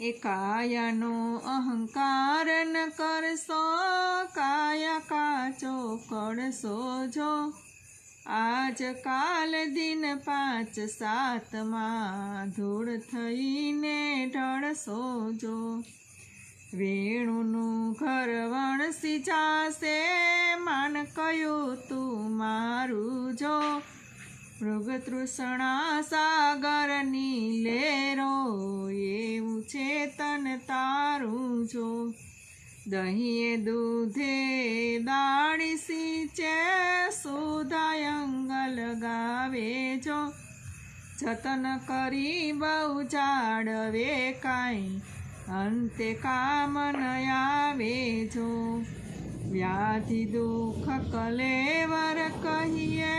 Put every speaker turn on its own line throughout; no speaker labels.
એ કાયાનો અહંકાર ન કરશો, કાયા કાચો કરશો જો. આજ કાલ દિન પાંચ સાતમાં ધૂળ થઈને ઢળશો જો. વેણુનું ઘર વણસી જાશે, માન કયું તું મારું જો. મૃગતૃષ્ણા સાગરની લેરો જો દહીંએ દૂધે દાળી ચે સુધાયંગ ગાવે જો જતન કરી બહુ જાડવે કાંઈ, અંતે કામ ન આવે જો. વ્યાધિ, દુઃખ, કલેવર કહીએ,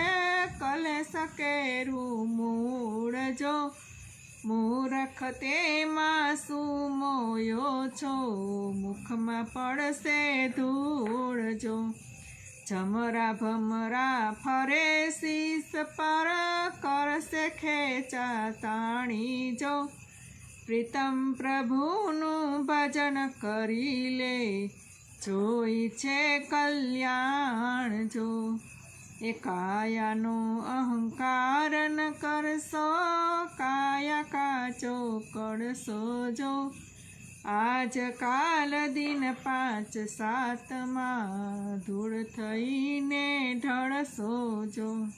કલે સકેરું મૂળ જો. મૂરખ તેમાં શું મોયો છો. મુખમાં પડશે ધૂળ જો. જમરા ભમરા ફરે શીશ પર કરશે ખેંચા તાણી જો. પ્રીતમ પ્રભુનું ભજન કરી લે. જોઈ છે કલ્યાણ જો. એ કાયાનો અહંકાર ન કરશો કાયા કાચો કડશો જો. આજ કાલ દિન પાંચ સાતમાં ધૂળ થઈને ઢળશો જો.